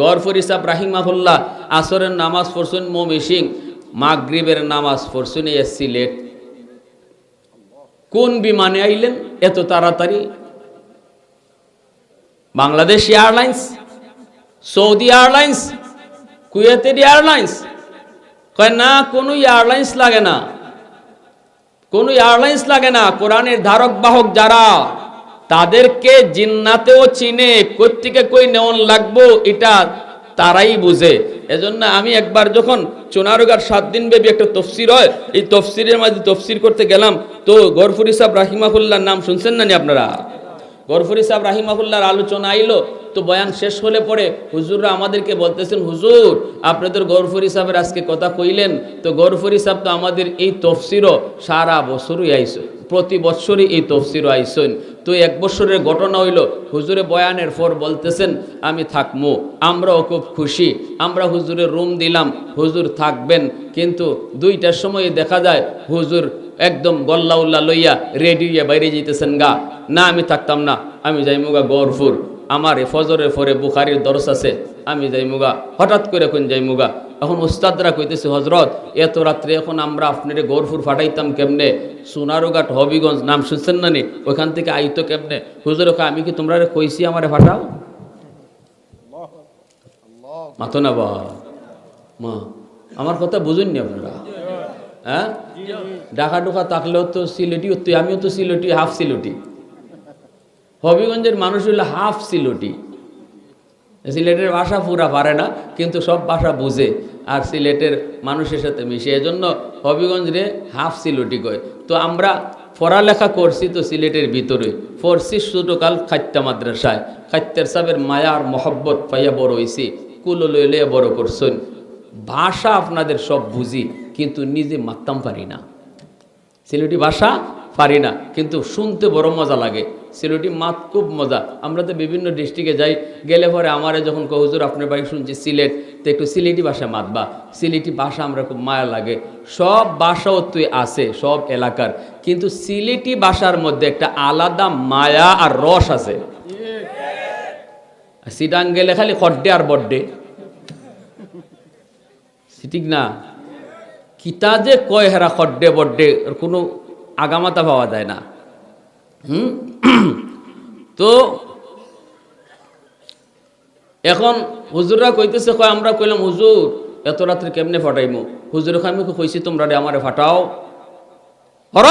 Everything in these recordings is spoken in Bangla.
গরফুর ইসাব রাহিমাহুল্লাহ, আসরের নামাজ পড়ছেন মমি সিং মাগরিবের নামাজ পড়ছেন এ সিলেট। কোন বিমানে আইলেন? এত তাড়াতাড়ি। বাংলাদেশ এয়ারলাইন্স, সৌদি এয়ারলাইন্স, কুয়েতের এয়ারলাইন্স। কয় না, কোনো এয়ারলাইন্স লাগে না। কোনো এয়ারলাইন্স লাগে না। কোরআনের ধারক বাহক যারা তাদেরকে জিন্নাতেও চিনে কোথেকে কই নেওয়ান লাগবো, এটা তারাই বুঝে। এজন্য আমি একবার যখন চোনারগার সাত দিন ব্যাপী একটা তফসির হয়, এই তফসিরের মাঝে তফসির করতে গেলাম, তো গরফুর সাহেব রাহিমাহুল্লাহর নাম শুনছেন না নি আপনারা? গরফুরি সাহেব রাহিমাহুল্লাহর আলোচনা আইলো, তো বয়ান শেষ হলে পরে হুজুররা আমাদেরকে বলতেছেন, হুজুর আপনাদের গরফুরি সাহেবের আজকে কথা কইলেন, তো গরফুরি সাহেব তো আমাদের এই তফসিরও সারা বছরই আইস প্রতি বছরই এই তফসিরও আইসেন। তো এক বছরের ঘটনা হইল, হুজুরে বয়ানের পর বলতেছেন, আমি থাকমো, আমরাও খুব খুশি, আমরা হুজুরের রুম দিলাম, হুজুর থাকবেন। কিন্তু দুইটার সময়ে দেখা যায়, হুজুর একদম গল্লা উল্লা লইয়া রেডি হইয়া বাইরে যেতেছেন গা, না, আমি থাকতাম না, আমি যাই মুগা গরফুর আমার এ ফজরের পরে বুখারির দরস আছে, আমি যাই মুগা হঠাৎ করে কোন যাই মুগা এখন উস্তাদরা কইতেছে হজরত এত রাত্রে এখন আমরা আপনার গরফুর ফাটাইতাম কেমনে? সোনারুঘাট হবিগঞ্জ, নাম শুনছেন না নি? ওইখান থেকে আইতো কেমনে? হুজুর আমি কি তোমরা কইছি আমারে ফাটাও? মাতো না বা মা, আমার কথা বুঝুননি আপনারা? হ্যাঁ? ডাকা ডোকা থাকলেও তো সিলেটি, তুই, আমিও তো সিলেটি, হাফ সিলেটি। হবিগঞ্জের মানুষ হইল হাফ সিলেটি। সিলেটের ভাষা পুরা পারে না, কিন্তু সব ভাষা বুঝে। আর সিলেটের মানুষের সাথে মিশে। এজন্য হবিগঞ্জ হাফ সিলেটি কয়। তো আমরা পড়ালেখা করছি তো সিলেটের ভিতরে। পড়ছি ছোটকাল খাত্যা মাদ্রাসায়। খাত্যের সাহেবের মায়ার মহব্বত পাইয়া বড় হয়েছি কুলো লইলে বড় করছেন। ভাষা আপনাদের সব বুঝি, কিন্তু নিজে মারতাম পারি না। সিলেটি ভাষা পারি না। কিন্তু শুনতে বড় মজা লাগে। সিলেটি মাত খুব মজা। আমরা তো বিভিন্ন ডিস্ট্রিক্টে যাই। গেলে পরে আমারে যখন কহ হুজুর, আপনার বাড়ি শুনছি সিলেট। তো একটু সিলেটি ভাষা মাতবা সিলেটি ভাষা আমরা খুব মায়া লাগে। সব ভাষাও তুই আছে, সব এলাকার। কিন্তু সিলেটি ভাষার মধ্যে একটা আলাদা মায়া আর রস আছে। সিটাং গেলে খালি খড্ডে আর বড্ডে। ঠিক না? কিতা যে কয় হেরা খড্ডে বড্ডে, কোনো আগামাতা পাওয়া যায় না। হুম? তো এখন হুজুররা কইতেছে, কয়, আমরা কইলাম, হুজুর, এত রাত্রে কেমনে ফাটাইমু? হুজুর আমি কইছি, তোমরা রে আমারে ফাটাও। হর।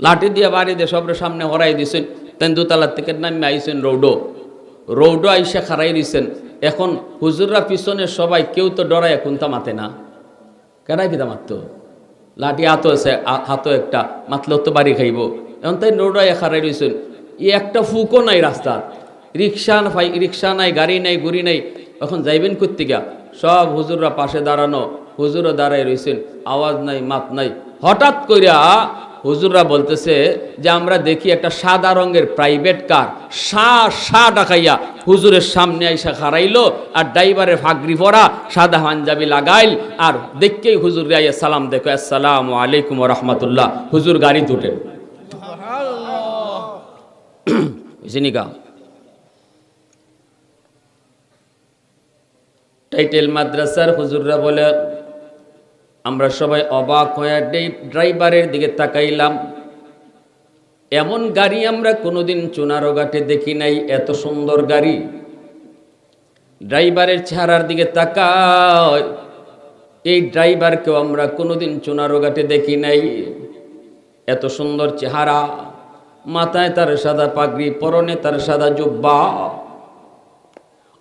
লাঠি দিয়ে বাড়ি দিয়ে সবরে সামনে হরাই দিছেন। তেন দুতলার থেকে নামে আইছেন রৌডো। রৌডো আইসে খারাই দিছেন। এখন হুজুররা পিছনে সবাই কেউ তো ডরায় কুন্তা মাতে না। কেনাই কিতা মারতো? লাঠি হাতো আছে, আ- হাতো একটা মাতলেও তো বাড়ি খাইব। এখন তাই নোডাই খারাই রয়েছেন ই একটা ফুকও নাই রাস্তার। রিক্সা ফাই রিক্সা নাই, গাড়ি নাই, গুড়ি নাই। এখন যাইবেন কর্তিকা সব হুজুররা পাশে দাঁড়ানো, হুজুরও দাঁড়াই রয়েছেন আওয়াজ নাই, মাত নাই। হঠাৎ কইরা হুজুররা বলতেছে যে আমরা দেখি একটা সাদা রঙের প্রাইভেট কার সা সা ডাকাইয়া হুজুরের সামনে আইসা খারাইলো আর ড্রাইভারের ফাগরি পরা সাদা পাঞ্জাবি লাগাইল আর দেখকেই হুজুর আইয়া সালাম দেখো আসসালাম আলাইকুম রহমতুল্লাহ। হুজুর গাড়ি তুটেন টাইটেল মাদ্রাসার হুজুররা বলে আমরা সবাই অবাক হয়ে ড্রাইভারের দিকে তাকাইলাম। এমন গাড়ি আমরা কোনোদিন চুনারো ঘাটে দেখি নাই, এত সুন্দর গাড়ি। ড্রাইভারের চেহারার দিকে তাকায় এই ড্রাইভারকেও আমরা কোনোদিন চুনারো ঘাটে দেখি নাই। এত সুন্দর চেহারা। মাথায় তার সাদা পাগড়ি, পরনে তার সাদা জুব্বা।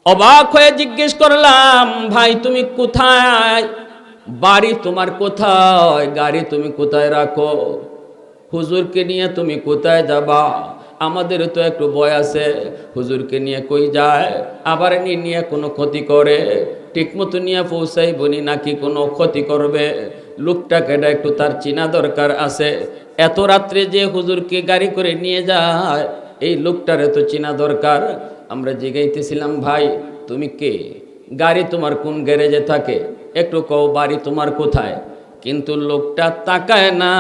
অবাক হয়ে জিজ্ঞেস করলাম, ভাই, তুমি কোথায়? বাড়ি তোমার কোথায়? গাড়ি তুমি কোথায় রাখো? হুজুরকে নিয়ে তুমি কোথায় যাবা? আমাদের তো একটু বয় আছে। হুজুরকে নিয়ে কই যায়? আবার নিয়ে কোনো ক্ষতি করে? ঠিকমতো নিয়ে পৌঁছাই বনি নাকি কোনো ক্ষতি করবে? লোকটাকে এটা একটু তার চিনা দরকার আছে। এত রাত্রে যে হুজুরকে গাড়ি করে নিয়ে যায়, এই লোকটারে তো চিনা দরকার। আমরা জিগাইতেছিলাম, ভাই, তুমি কে? গাড়ি তোমার কোন গ্যারেজে থাকে? একটু কও বাড়ি তোমার কোথায়? কিন্তু লোকটা তাকায় না,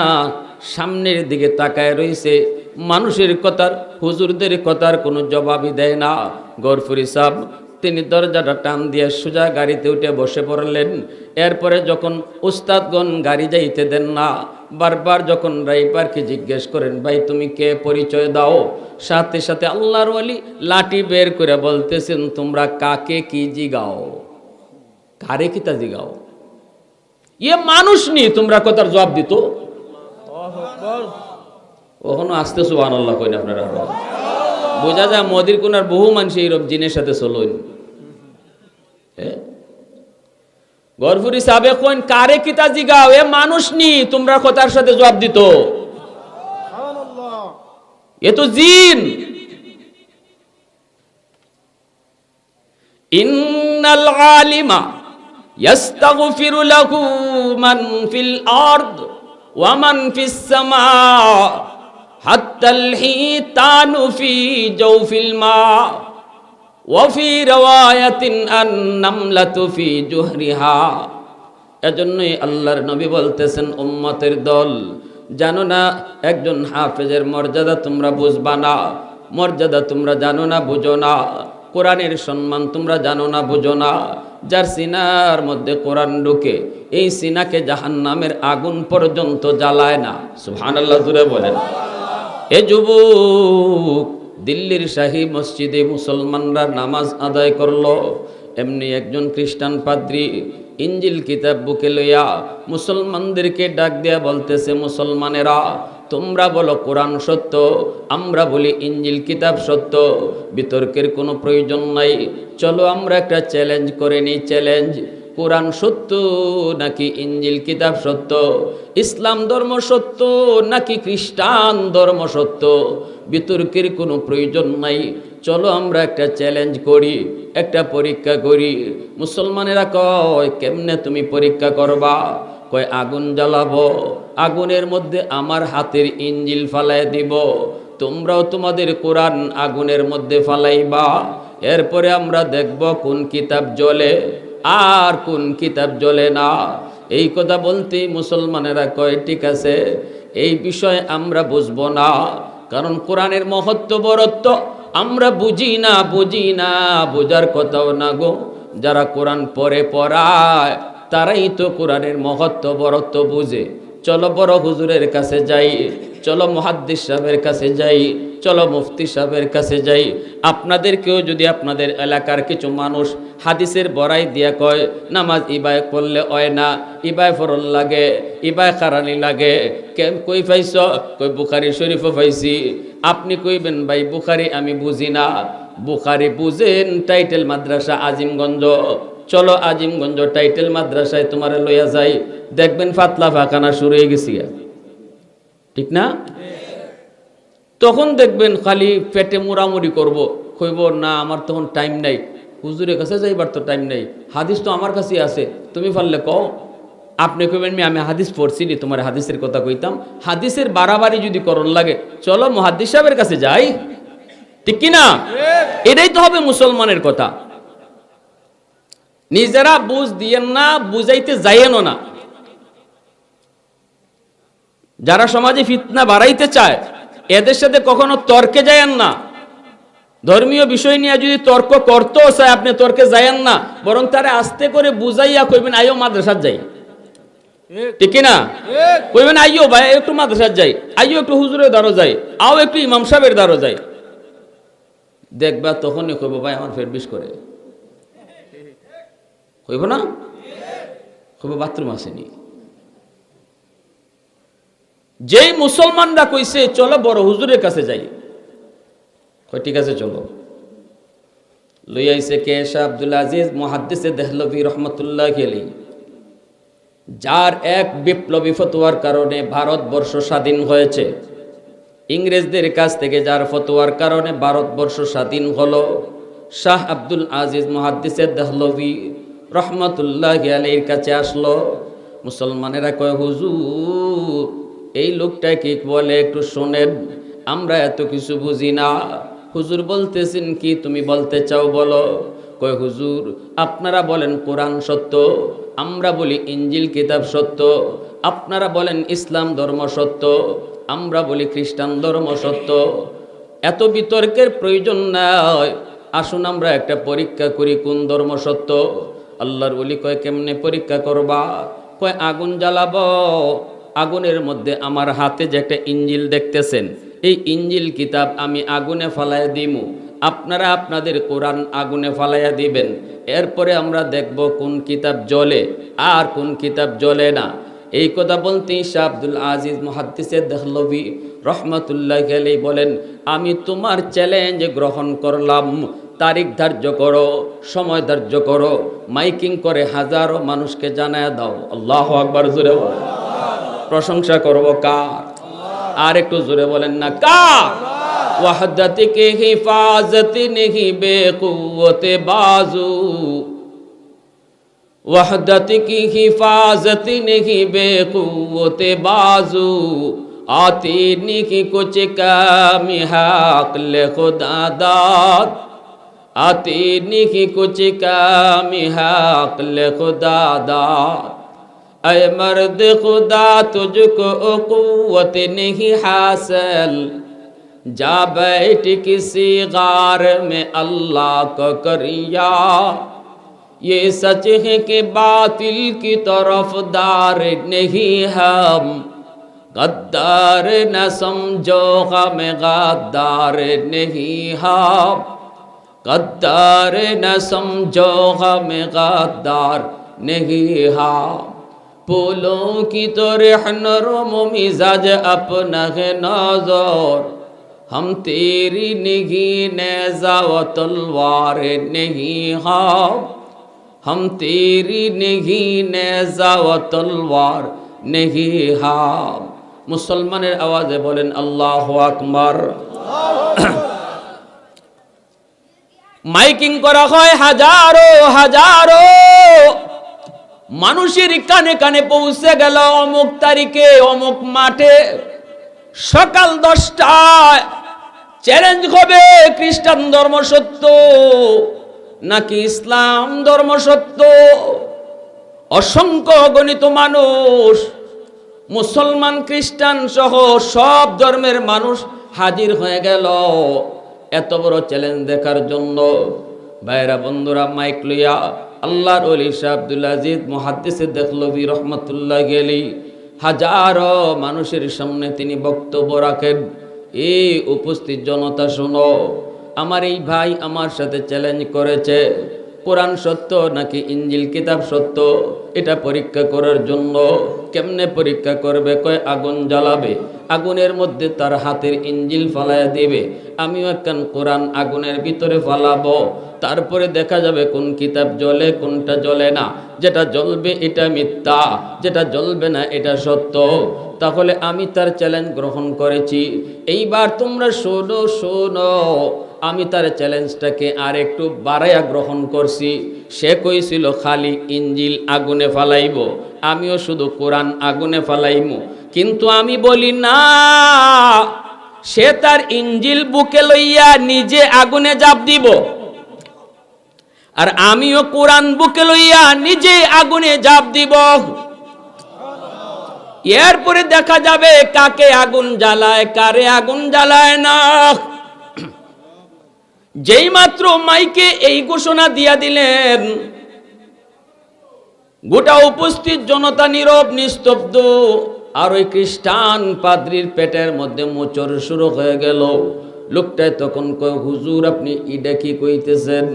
সামনের দিকে তাকায় রইছে। মানুষের কথার, হুজুরদের কথার কোনো জবাবই দেয় না। গরফুরি সাহ তিনি দরজাটা টান দিয়ে সোজা গাড়িতে উঠে বসে পড়লেন। এরপরে যখন উস্তাদগণ গাড়ি যাইতে দেন না বারবার যখন ড্রাইভারকে জিজ্ঞেস করেন, ভাই, তুমি কে? পরিচয় দাও। সাথে সাথে আল্লাহর ওয়ালি লাঠি বের করে বলতেছেন, তোমরা কাকে কি জিগাও? কারে কি তা জিগাও? ইয়ে মানুষ নি। তোমরা কথার জবাব দিত। ওখানে আসতে সুবাহ আল্লাহ কইন আপনারা। বোঝা যায় মোদির কোনার বহু মানুষ এইরকম জিনের সাথে চলইন গরফুরি সাবে কইন কারে কিতা জিগাও এ মানুষ নি তোমরা কথার সাথে জবাব দিত এ তো জিন ইন্নাল আলিমা يستغفر له من في الأرض ومن في السماء حتى الحيتان في جوف الماء ওয়াফি রাওয়ায়াতিন আন নামলাতু ফি জুহরিহা। এজন্যই আল্লাহর নবী বলতেছেন, উম্মতের দল, জানো না, একজন হাফেজের মর্যাদা তোমরা বুঝবা না। মর্যাদা তোমরা জানো না, বুঝো না। কোরআনের সম্মান তোমরা জানো না, বুঝো না। যার সিনার মধ্যে কোরআন ঢুকে, এই সিনাকে জাহান নামের আগুন পর্যন্ত জ্বালায় না। সুহান আল্লাহ জুড়ে বলেন। এ যুবক দিল্লির শাহী মসজিদে মুসলমানরা নামাজ আদায় করল। এমনি একজন খ্রিস্টান পাদ্রী ইঞ্জিল কিতাব বুকে লইয়া মুসলমানদেরকে ডাক দেয়া বলতেছে, মুসলমানেরা, তোমরা বলো কোরআন সত্য, আমরা বলি ইঞ্জিল কিতাব সত্য, বিতর্কের কোনো প্রয়োজন নাই। চলো আমরা একটা চ্যালেঞ্জ করে নিই চ্যালেঞ্জ কোরআন সত্য নাকি ইঞ্জিল কিতাব সত্য? ইসলাম ধর্ম সত্য নাকি খ্রিস্টান ধর্ম সত্য? বিতর্কের কোনো প্রয়োজন নাই। চলো আমরা একটা চ্যালেঞ্জ করি, একটা পরীক্ষা করি। মুসলমানেরা কয়, কেমনে তুমি পরীক্ষা করবা? কয়, আগুন জ্বালাবো। আগুনের মধ্যে আমার হাতের ইঞ্জিল ফালাই দিব। তোমরাও তোমাদের কোরআন আগুনের মধ্যে ফালাইবা। এরপরে আমরা দেখব কোন কিতাব জ্বলে। আর কোন কিতাব জ্বলে না? এই কথা বলতে মুসলমানেরা কয়, ঠিক আছে, এই বিষয়ে আমরা বুঝব না। কারণ কোরআনের মহত্ব বরত্ব আমরা বুঝি না বুঝি না, বোঝার কথাও না গো। যারা কোরআন পরে পড়ায়, তারাই তো কোরআনের মহত্ব বরত্ব বুঝে। চলো বড় হুজুরের কাছে যাই, চলো মহাদ্দিস সাহেবের কাছে যাই, চলো মুফতি সাহেবের কাছে যাই। আপনাদেরকেও যদি আপনাদের এলাকার কিছু মানুষ হাদিসের বড়াই দিয়া কয়, নামাজ ইবায় পড়লে হয় না, ইবায় ফরল লাগে, ইবায় খারানি লাগে কে কই পাইছ? কই বুখারি শরীফও পাইছি। আপনি কইবেন, ভাই, বুখারি আমি বুঝি না। বুখারি বুঝেন, টাইটেল মাদ্রাসা আজিমগঞ্জ। চলো আজিমগঞ্জ টাইটেল মাদ্রাসায় তোমার লইয়া যাই। দেখবেন ফাতলা ফাঁকানা শুরু হয়ে গেছি ঠিক না? তখন দেখবেন খালি পেটে মুড়ামুড়ি করব। কইব না আমার তখন টাইম নাই। হুজুরের কাছে যাইবার তো টাইম নাই। হাদিস তো আমার কাছেই আছে। তুমি পারলে কও? আপনি কইবেন আমি হাদিস পড়ছি নি তোমার হাদিসের কথা কইতাম। হাদিসের বাড়াবাড়ি যদি করণ লাগে চলো মহাদিস সাহেবের কাছে যাই। ঠিক কি না? এটাই তো হবে মুসলমানের কথা। নিজেরা বুঝ দিয়েন না বুঝাইতে যাইয়েনও না। যারা সমাজে ফিতনা বাড়াইতে চায় এদের সাথে কখনো তর্কে যায়েন না। ধর্মীয় বিষয় নিয়ে যদি তর্ক করতেও চায় আপনি তর্কে যায়েন না বরং তারে আস্তে করে বুঝাইয়া কইবেন আইও মাদ্রাসার যাই। ঠিক। না কইবেন আইও ভাই একটু মাদ্রাসার যাই আইও একটু হুজুরের দ্বারও যাই আও একটু ইমাম সাহেবের দ্বারও যাই। দেখবা তখনই কইব ভাই আমার ফের বিষ করে। কইব না? কইব বাথরুম আসেনি। যেই মুসলমানরা কইছে, চলো বড় হুজুরের কাছে যাই। ঠিক আছে, চলো। লই আইছে কে? শাহ আব্দুল আজিজ মুহাদ্দিসে দেহলভি রহমতুল্লাহ আলী যার এক বিপ্লবী ফতোয়ার কারণে ভারতবর্ষ স্বাধীন হয়েছে। ইংরেজদের কাছ থেকে যার ফতোয়ার কারণে ভারতবর্ষ স্বাধীন হলো, শাহ আব্দুল আজিজ মুহাদ্দিসে দেহলভি রহমতুল্লাহ আলীর কাছে আসলো। মুসলমানেরা কয়, হুজুর, এই লোকটা কি বলে একটু শোনেন, আমরা এত কিছু বুঝি না। হুজুর বলতেছেন, কি তুমি বলতে চাও বলো? কয়, হুজুর, আপনারা বলেন কোরআন সত্য, আমরা বলি ইঞ্জিল কিতাব সত্য, আপনারা বলেন ইসলাম ধর্ম সত্য, আমরা বলি খ্রিস্টান ধর্ম সত্য। এত বিতর্কের প্রয়োজন নয় আসুন আমরা একটা পরীক্ষা করি কোন ধর্ম সত্য। আল্লাহর বলি কয়, কেমনে পরীক্ষা করবা? কয়, আগুন জ্বালাব। আগুনের মধ্যে আমার হাতে যে একটা ইঞ্জিল দেখতেছেন, এই ইঞ্জিল কিতাব আমি আগুনে ফালাইয়া দিমু। আপনারা আপনাদের কোরআন আগুনে ফালাইয়া দিবেন। এরপরে আমরা দেখব কোন কিতাব জ্বলে আর কোন কিতাব জ্বলে না। এই কথা বলতেই শাহ আব্দুল আজিজ মহাদ্দিসে দেহলভি রহমতুল্লাহ গেলেই বলেন, আমি তোমার চ্যালেঞ্জ গ্রহণ করলাম। তারিখ ধার্য করো সময় ধার্য করো মাইকিং করে হাজারো মানুষকে জানায় দাও আল্লাহ আকবার জুড়ে বলো। প্রশংসা করব কার আর একটু জোরে বলেন না কার ওয়াহদাতি কে হিফাজতি নেহি বেকুয়তে বাজু वहदत की हिफाजत नहीं बेकुत बाजू आती नहीं कुछ कमी हकल खुदा दाद آتی نہیں کچھ کام حقل خدا دار اے مرد خدا تجھ کو قوت نہیں حاصل۔ جا بیٹھ کسی غار میں اللہ کو کریا۔ یہ سچ ہے کہ باطل کی طرف دار نہیں ہم۔ غدار نہ سمجھو، غم غدار نہیں ہم۔ قدار نہ سمجھو غم غدار نہیں ہاں پھولوں کی تو رحن روم مزاج اپنا ہے نازور۔ ہم تیری نگی نیزا و تلوار نہیں ہاں ہم تیری نگی نیزا و تلوار نہیں ہاں مسلمان آوازے بولیں، اللہ اکبر۔ মাইকিং করা হয় হাজারো হাজারো। মানুষের কানে কানে পৌঁছে গেল অমুক তারিখে, অমুক মাঠে। সকাল দশটায় চ্যালেঞ্জ হবে, খ্রিস্টান ধর্ম সত্য নাকি ইসলাম ধর্ম সত্য? অসংখ্য গণিত মানুষ, মুসলমান, খ্রিস্টান সহ সব ধর্মের মানুষ হাজির হয়ে গেল। এত বড় চ্যালেঞ্জ দেখার জন্য। ভাইরা, বন্ধুরা মাইক লইয়া আল্লাহর অলি শাহ আব্দুল আজিজ মহাদ্দিসে দেখলবি রহমতুল্লাহ গেলি। হাজারো মানুষের সামনে তিনি বক্তব্য রাখেন। এই উপস্থিত জনতা শুনো, আমার এই ভাই আমার সাথে চ্যালেঞ্জ করেছে। কোরআন সত্য নাকি ইঞ্জিল কিতাব সত্য? এটা পরীক্ষা করার জন্য কেমনে পরীক্ষা করবে? কয় আগুন জ্বালাবে। আগুনের মধ্যে তার হাতের ইঞ্জিল ফালাইয়া দিবে। আমিও একখান কোরআন আগুনের ভিতরে ফালাবো। তারপরে দেখা যাবে কোন কিতাব জ্বলে, কোনটা জ্বলে না। যেটা জ্বলবে এটা মিথ্যা, যেটা জ্বলবে না এটা সত্য। তাহলে আমি তার চ্যালেঞ্জ গ্রহণ করেছি। এইবার তোমরা শোনো শোনো। আমি তার চ্যালেঞ্জটাকে আর একটু বাড়াইয়া গ্রহণ করছি। সে কইছিল, খালি ইঞ্জিল আগুনে ফালাইব, আমিও শুধু কোরআন আগুনে ফালাইমু। কিন্তু আমি বলি, না, সে তার ইঞ্জিল বুকে লইয়া নিজে আগুনে জাপ দিব। আর আমিও কোরআন বুকে লইয়া নিজে আগুনে জাপ দিব। এরপরে দেখা যাবে, কাকে আগুন জ্বালায়, কারে আগুন জ্বালায় না। যেই মাত্র মাইকে এই ঘোষণা দিয়া দিলেন, গোটা উপস্থিত জনতা নীরব, নিস্তব্ধ, আর ওই খ্রিস্টান পাদ্রির পেটের মধ্যে মোচর শুরু হয়ে গেল। লোকটায় তখন কয়, হুজুর, আপনি ইডা কি কইতেছেন?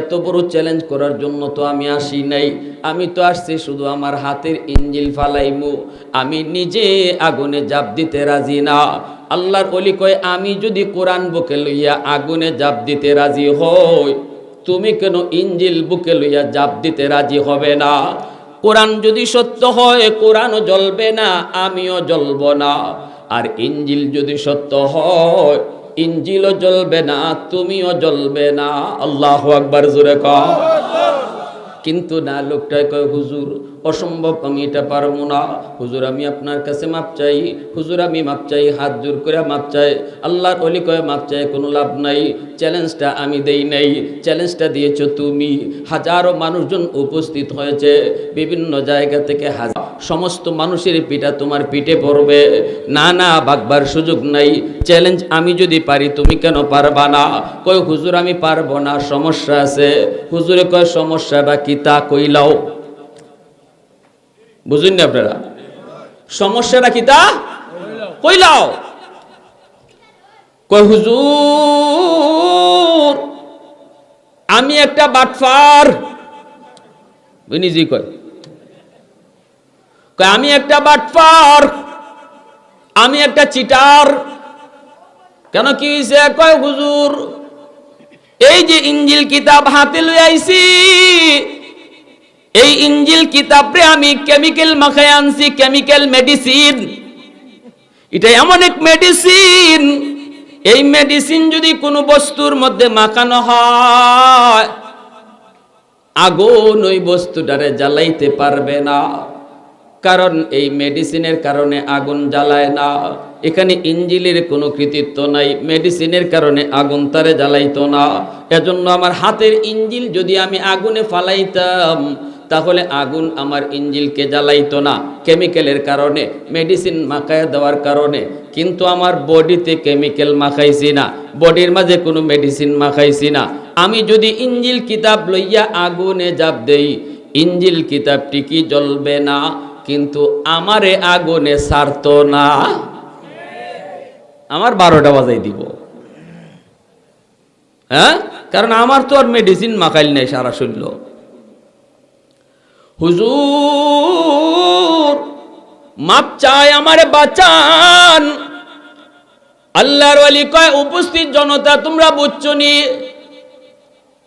এত বড় চ্যালেঞ্জ করার জন্য তো আমি আসি নাই। আমি তো আসছি শুধু আমার হাতের ইঞ্জিল ফালাইমু। আমি নিজে আগুনে জাপ দিতে রাজি না। আল্লাহর অলি কয়, আমি যদি কোরআন বুকে লইয়া আগুনে জাপ দিতে রাজি হই, তুমি কেন ইঞ্জিল বুকে লইয়া জাপ দিতে রাজি হবে না? কোরআন যদি সত্য হয়, কোরআনও জ্বলবে না, আমিও জ্বলব না। আর ইঞ্জিল যদি সত্য হয়, ইঞ্জিলও জ্বলবে না, তুমিও জ্বলবে না। আল্লাহ আকবার, জোরে কিন্তু না লোকটায় কয়, হুজুর অসম্ভব, আমি এটা পারব না। হুজুর, আমি আপনার কাছে মাপ চাই। হুজুর, আমি মাপ চাই, হাত জোর করে মাপ চাই। আল্লাহর অলি কয় মাপ চাই, কোনো লাভ নাই। চ্যালেঞ্জটা আমি দেই নাই। চ্যালেঞ্জটা দিয়েছ তুমি। হাজারো মানুষজন উপস্থিত হয়েছে। বিভিন্ন জায়গা থেকে হাজার সমস্ত মানুষের পিঠা তোমার পিঠে পড়বে। না না, বাগবার সুযোগ নাই। চ্যালেঞ্জ আমি যদি পারি, তুমি কেন পারবা না? কয়, হুজুর, আমি পারব না, সমস্যা আছে। হুজুরে কয় সমস্যাটা কি তা কইলাও। বুঝুন না আপনারা? সমস্যাটা কি তা? কইলাও কয় হুজুর, আমি একটা বাটফার। নিজেই কয়। কয়, আমি একটা বাটফার, আমি একটা চিটার। কেন কি হয়েছে কয় হুজুর, এই যে ইঞ্জিল কিতাব হাতে লই আইছি এই ইঞ্জিল কিতাবরে আমি কেমিক্যাল মাখায় আনছি, কেমিক্যাল মেডিসিন। এটা এমন এক মেডিসিন। এই মেডিসিন যদি কোনো বস্তুর মধ্যে মাখানো হয়, আগুন ওই বস্তুটারে জ্বালাইতে পারবে না। কারণ এই মেডিসিনের কারণে আগুন জ্বালায় না। এখানে ইঞ্জিলের কোনো কৃতিত্ব নাই, মেডিসিনের কারণে আগুন তারে জ্বালাইতো না। এজন্য আমার হাতের ইঞ্জিল যদি আমি আগুনে ফালাইতাম তাহলে আগুন আমার ইঞ্জিলকে জ্বালাইতো না কেমিক্যালের কারণে, মেডিসিন মাখায় দেওয়ার কারণে। কিন্তু আমার বডিতে কেমিক্যাল মাখাইছি না, বডির মাঝে কোনো মেডিসিন মাখাইছি না। আমি যদি ইঞ্জিল কিতাব লইয়া আগুনে জাপ দেই, ইঞ্জিল কিতাবটি কি জ্বলবে না? কিন্তু আমারে আগুনে সারত না। আমার বারোটা বাজাই দিব। হ্যাঁ? কারণ আমার তো আর মেডিসিন মাখাইল নেই সারা শরীর। হুজুর, মাপ চায় আমার বাঁচান। আল্লাহর ওয়ালি কয়, উপস্থিত জনতা, তোমরা বুঝছ নি?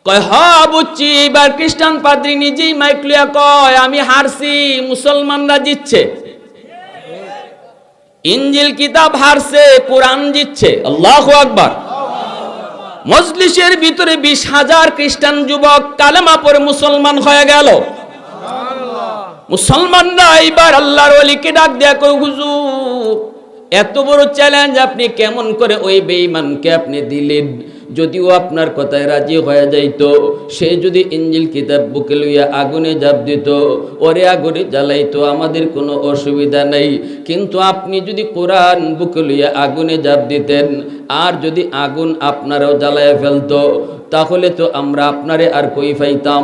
কয়, হ, বুঝছি। এবার খ্রিস্টান পাদ্রী নিজেই মাইকলিয়া কয়, আমি হারছি, মুসলমানরা জিতছে। ইঞ্জিল কিতাব হারছে, কোরআন জিতছে। আল্লাহ আকবার। মজলিসের ভিতরে বিশ হাজার খ্রিস্টান যুবক কালেমা পরে মুসলমান হয়ে গেল। মুসলমানরা এইবার আল্লাহর ওলিকে ডাক দেয়া কই হুজুর, এত বড় চ্যালেঞ্জ আপনি কেমন করে ওই বেঈমানকে আপনি দিলেন? যদিও আপনার কথায় রাজি হয়ে যাইতো, সে যদি ইঞ্জিল কিতাব বুকে লইয়া আগুনে জাপ দিত, ওরে আগুনে জ্বালাইতো, আমাদের কোনো অসুবিধা নেই। কিন্তু আপনি যদি কোরআন বুকে লইয়া আগুনে জাপ দিতেন, আর যদি আগুন আপনারাও জ্বালায় ফেলতো তাহলে তো আমরা আপনারে আর কই পাইতাম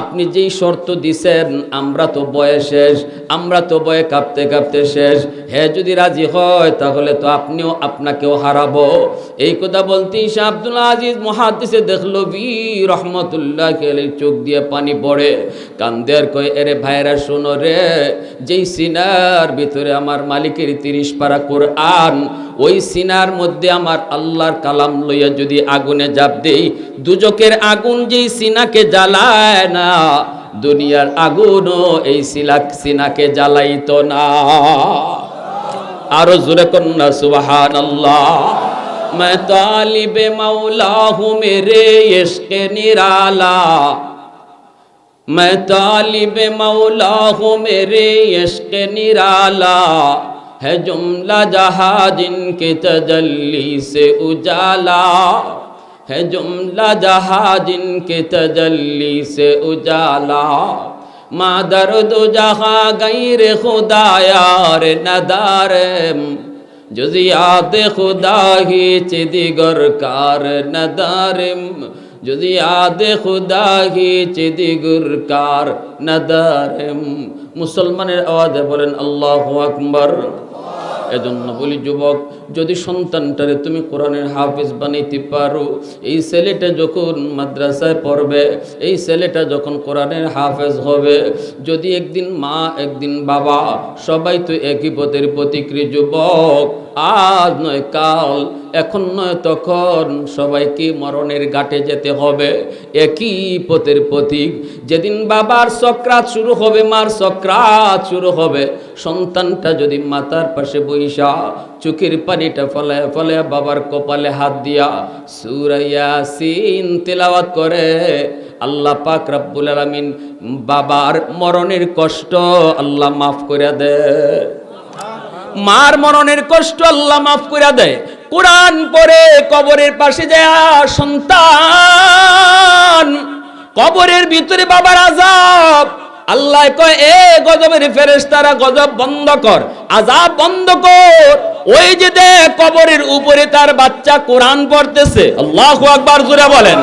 আপনি যেই শর্ত দিছেন, আমরা তো বয়ে শেষ, আমরা তো বয়ে কাঁপতে কাঁপতে শেষ। হ্যাঁ যদি রাজি হয়, তাহলে তো আপনিও আপনাকেও হারাবো। এই কথা বলতেই শাহ আব্দুল আজিজ মহাদিসে দেখল বি রহমতুল্লাহ খেলে চোখ দিয়ে পানি পড়ে। কান্দের কয়, এরে ভাইরা, শোনো রে, যেই সিনার ভিতরে আমার মালিকের তিরিশ পারা কোরআন ওই সিনার মধ্যে আমার আল্লাহর কালাম লইয়া যদি আগুনে জাপ দেই দুজকের আগুন যেই সিনাকে জ্বালায় না দুনিয়ার আগুনও এই সিলাক সিনাকে জ্বালাইতো না আরো জোরে কন্যা সুবাহান আল্লাহ मैं तालिब मौला हूँ मेरे इश्क निराला मैं तालिब मौला हूँ मेरे इश्क निराला ہے جملہ جہاں جن کے تجلی سے اجالا ہے جملہ جہاں جن کے تجلی سے اجالا ماں درد جہاں غیر خدا یار ندار جزیات خدا ہی چی دیگر کار ندارم جزیات خدا ہی چدیگر کار ندارم মুসলমানের আওয়াজে বলেন اللہ আকবর এজন্য বলি, যুবক, যদি সন্তানটারে তুমি কোরআনের হাফিজ বানাইতে পারো, এই ছেলেটা যখন মাদ্রাসায় পড়বে, এই ছেলেটা যখন কোরআনের হাফেজ হবে, যদি একদিন মা, একদিন বাবা, সবাই তো একই পথের প্রতিক্রিয়, যুবক, আজ নয় কাল এখন নয় তখন সবাইকে মরণের ঘাটে যেতে হবে। একই পথের প্রতীক। যেদিন বাবার সক্রাত শুরু হবে, মার সক্রাত শুরু হবে। সন্তানটা যদি মাতার পাশে বইসা চোখের পানিটা ফলে ফলে বাবার কপালে হাত দিয়া সুরাইয়া সিন তেলাওয়াত করে, আল্লাহ পাক রব্বুল আলামিন বাবার মরণের কষ্ট আল্লাহ মাফ করে দেয়। মার মরণের কষ্ট আল্লাহ মাফ করে দেয়। কোরআন পড়ে কবরের পাশে যায় সন্তান। কবরের ভিতরে বাবার আজাব আল্লাহ কয়, এ গজবের ফেরেশতারা, গজব বন্ধ কর আজাব বন্ধ কর। ওই যে দেখ, কবরের উপরে তার বাচ্চা কোরআন পড়তেছে। আল্লাহু আকবার, জোরে বলেন।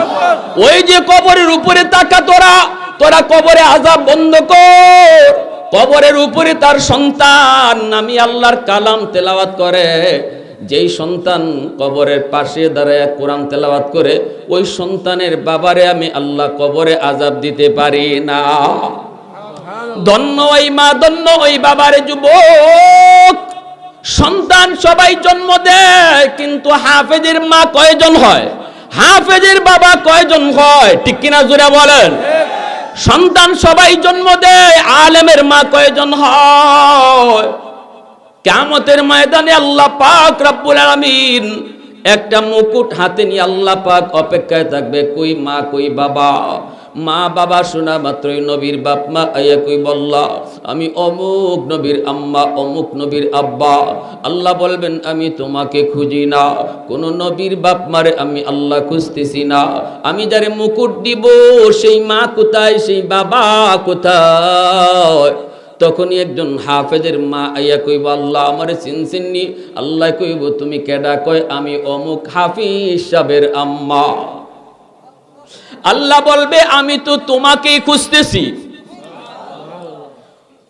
ওই যে কবরের উপরে তাকা তোরা তোরা কবরে আজাব বন্ধ কর। কবরের উপরে তার সন্তান। আমি আল্লাহর কালাম তেলাওয়াত করে। যেই সন্তান কবরের পাশে দাঁড়ায় কোরআন তেলাওয়াত করে, ওই সন্তানের বাবারে আমি আল্লাহ কবরে আজাব দিতে পারি না। ধন্য ওই মা, ধন্য ওই বাবারে যুবক। সন্তান সবাই জন্ম দেয়, কিন্তু হাফেজের মা কয়জন হয়? হাফেজের বাবা কয়জন হয়? ঠিক কিনা জুড়ে বলেন? সন্তান সবাই জন্ম দেয়, আলেমের মা কয়জন হয়? কেমতের ময়দানে আল্লাহ পাক রব্বুল আলামিন একটা মুকুট হাতে নিয়ে আল্লাহ পাক অপেক্ষায় থাকবে, কই মা, কই বাবা? মা, বাবা শোনা মাত্রই নবীর বাপ, মা আইয়া কই বললা? আমি অমুক নবীর আম্মা, অমুক নবীর আব্বা। আল্লাহ বলবেন, আমি তোমাকে খুঁজি না। কোন নবীর বাপ মারে আমি আল্লাহ খুঁজতেছি না। আমি যারে মুকুট দিব, সেই মা কোথায়, সেই বাবা কোথায়? তখনই একজন হাফেজের মা আইয়া কইব, আল্লাহ আমারে চিনচিননি। আল্লাহ কইব, তুমি কেডা? কয়, আমি অমুক হাফিজ সাহেবের আম্মা। আল্লাহ বলবে, আমি তো তোমাকেই খুঁজতেছি।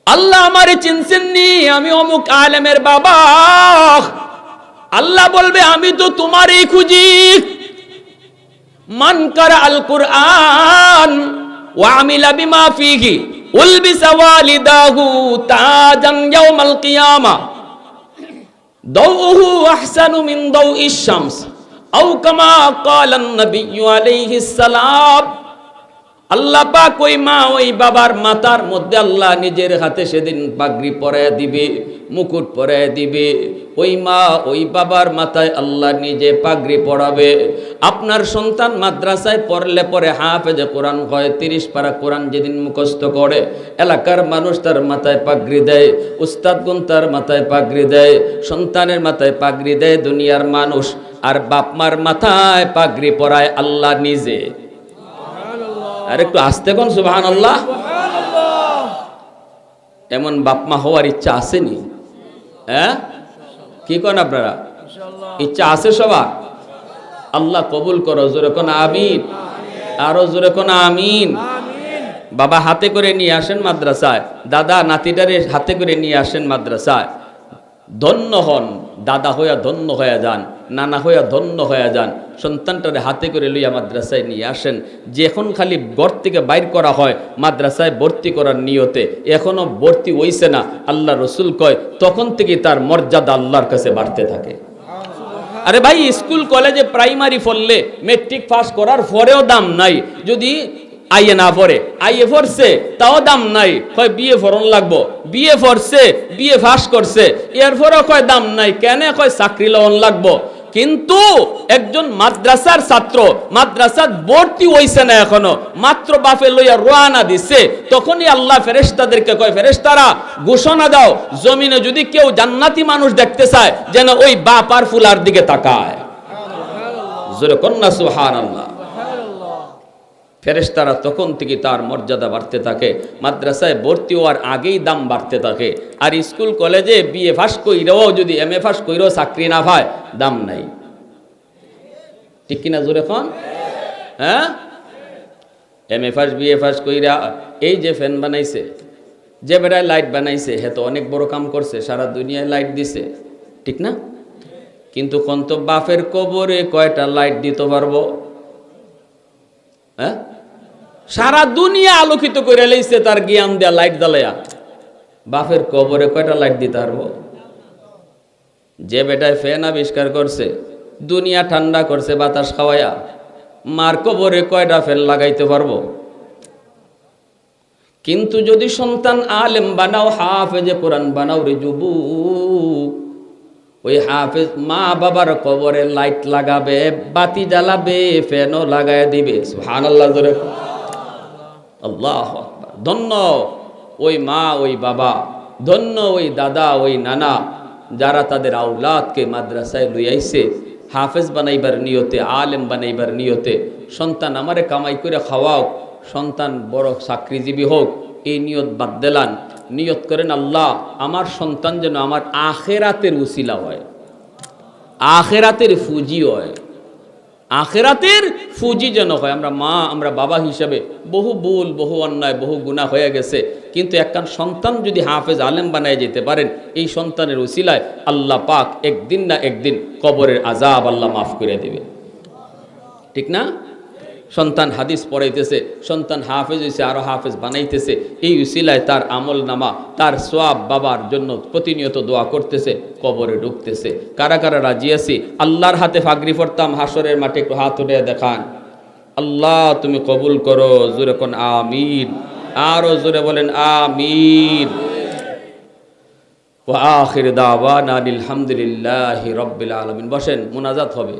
আল্লাহ আমারে চিনছেননি আমি অমুক আলেমের বাবা। আল্লাহ বলবে, আমি তো তোমারই খুঁজি। মান কারা আল কুরআন ওয়া আমিলা বিমা ফিহি? উলবিসা ওয়ালিদাহু তাজান ইয়াউমাল কিয়ামা দাউহু আহসানু মিন দাউইশ শামস আও কামা ক্বালা an-নাবিয়্যু আলাইহিস সালাম আল্লাহ পাক ওই মা ওই বাবার মাথার মধ্যে আল্লাহ নিজের হাতে সেদিন পাগড়ি পরায় দিবে, মুকুট পরায় দিবে। ওই মা ওই বাবার মাথায় আল্লাহ নিজে পাগড়ি পড়াবে আপনার সন্তান মাদ্রাসায় পড়লে পরে হাফেজে কোরআন হয়, তিরিশ পারা কোরআন যেদিন মুখস্থ করে, এলাকার মানুষ তার মাথায় পাগড়ি দেয় উস্তাদগুন তার মাথায় পাগড়ি দেয়, সন্তানের মাথায় পাগড়ি দেয়, দুনিয়ার মানুষ। আর বাপ মার মাথায় পাগড়ি পরায় আল্লাহ নিজে। আর একটু আসতে কোন? সুবাহান আল্লাহ এমন বাপমা হওয়ার ইচ্ছা আসেনি? হ্যাঁ? কি করেন আপনারা? ইচ্ছা আছে সবার? আল্লাহ কবুল করো, জোরে কোন আমিন? আরও জোরে কোন আমিন? বাবা হাতে করে নিয়ে আসেন মাদ্রাসায়। দাদা নাতিটারে হাতে করে নিয়ে আসেন মাদ্রাসায়। ধন্য হন, দাদা হইয়া ধন্য হইয়া যান। নানা হইয়া ধন্য হইয়া যান। সন্তানটারে হাতে করে লইয়া মাদ্রাসায় নিয়ে আসেন। যে এখন খালি ঘর থেকে বাইর করা হয় মাদ্রাসায় ভর্তি করার নিয়তে এখনও ভর্তি হইছে না আল্লাহ রসুল কয় তখন থেকে তার মর্যাদা আল্লাহর কাছে বাড়তে থাকে। আরে ভাই স্কুল কলেজে প্রাইমারি পড়লে মেট্রিক পাস করার পরেও দাম নাই। যদি আইয়ে না পড়ে। আইয়ে পড়ছে, তাও দাম নাই। কয়, বিয়ে ফরন লাগবো। বিয়ে পড়ছে, বিয়ে পাস করছে। এরপরও কয়, দাম নাই। কেন কয়, চাকরি লওন লাগবো। কিন্তু একজন মাদ্রাসার ছাত্র মাদ্রাসার ভর্তি হইছে না এখনও, মাত্র বাপে লইয়া রোয়ানা দিছে, তখনই আল্লাহ ফেরেস্তাদেরকে কয় ফেরেস্তারা ঘোষণা দাও, জমিনে যদি কেউ জান্নাতি মানুষ দেখতে চায়, যেন ওই বাপ আর ফুলার দিকে তাকায়। জোরে কন্যা সুহান আল্লাহ ফেরেশতারা তখন থেকে তার মর্যাদা বাড়তে থাকে। মাদ্রাসায় ভর্তি হওয়ার আগেই দাম বাড়তে থাকে। আর স্কুল, কলেজে বিএ ফাঁস কইরেও যদি এম এ ফাঁস কইরেও চাকরি না পায়, দাম নাই। ঠিক কিনা জোরে খন হ্যাঁ? এম এ ফাঁস, বিএ ফাঁস কইরা, এই যে ফ্যান বানাইছে, যে বেড়ায় লাইট বানাইছে, হে তো অনেক বড় কাম করছে, সারা দুনিয়ায় লাইট দিছে। ঠিক না? কিন্তু কন্ত বাপের কবরে কয়টা লাইট দিতে পারব? হ্যাঁ? সারা দুনিয়া আলোকিত করে লইছে তার জ্ঞান দেয়া, লাইট জ্বালাইয়া। বাপের কবরে কয়টা লাইট দিতে পারব? যে বেটায় ফ্যান আবিষ্কার করছে, দুনিয়া ঠান্ডা করছে, বাতাস খাওয়াইয়া, মার কবরে কয়টা ফ্যান লাগাইতে পারব? কিন্তু যদি সন্তান আলেম বানাও, হাফেজে কোরআন বানাও রে যুবক। ওই হাফেজ মা বাবার কবরে লাইট লাগাবে, বাতি জ্বালাবে, ফ্যানও লাগায় দিবে। হান আল্লাহ ধরে আল্লাহ ধন্য ওই মা, ওই বাবা, ধন্য ওই দাদা, ওই নানা, যারা তাদের আউলাদকে মাদ্রাসায় লইয়াইছে হাফেজ বানাইবার নিয়তে, আলেম বানাইবার নিয়তে, সন্তান আমারে কামাই করে খাওয়াও, সন্তান বড় চাকরিজীবী হোক, এই নিয়ত বাদ দিলান। নিয়ত করেন, আল্লাহ, আমার সন্তান যেন আমার আখেরাতের উসিলা হয়, আখেরাতের ফুজি হয়, আখেরাতের ফুজি যেন হয়। আমরা মা, আমরা বাবা হিসাবে বহু ভুল, বহু অন্যায়, বহু গুণা হয়ে গেছে। কিন্তু একখান সন্তান যদি হাফেজ আলেম বানায় যেতে পারেন, এই সন্তানের উসিলায় আল্লাহ পাক একদিন না একদিন কবরের আজাব আল্লাহ মাফ করে দেবে। ঠিক না? সন্তান হাদিস পড়াইতেছে, সন্তান হাফেজ হয়েছে আরও হাফেজ বানাইতেছে। এই উসিলায় তার আমল নামা, তার সোয়াব বাবার জন্য প্রতিনিয়ত দোয়া করতেছে, কবরে ঢুকতেছে। কারা কারা রাজি আছি? আল্লাহর হাতে ফাগরি পড়তাম হাসরের মাঠে একটু হাত উঠে দেখান। আল্লাহ, তুমি কবুল করো, জোরে কোন আমিন। আরও জোরে বলেন আমিন। ওয়া আখির দাওয়ানা আলহামদুলিল্লাহি রাব্বিল আলামিন। বসেন, মুনাজাত হবে।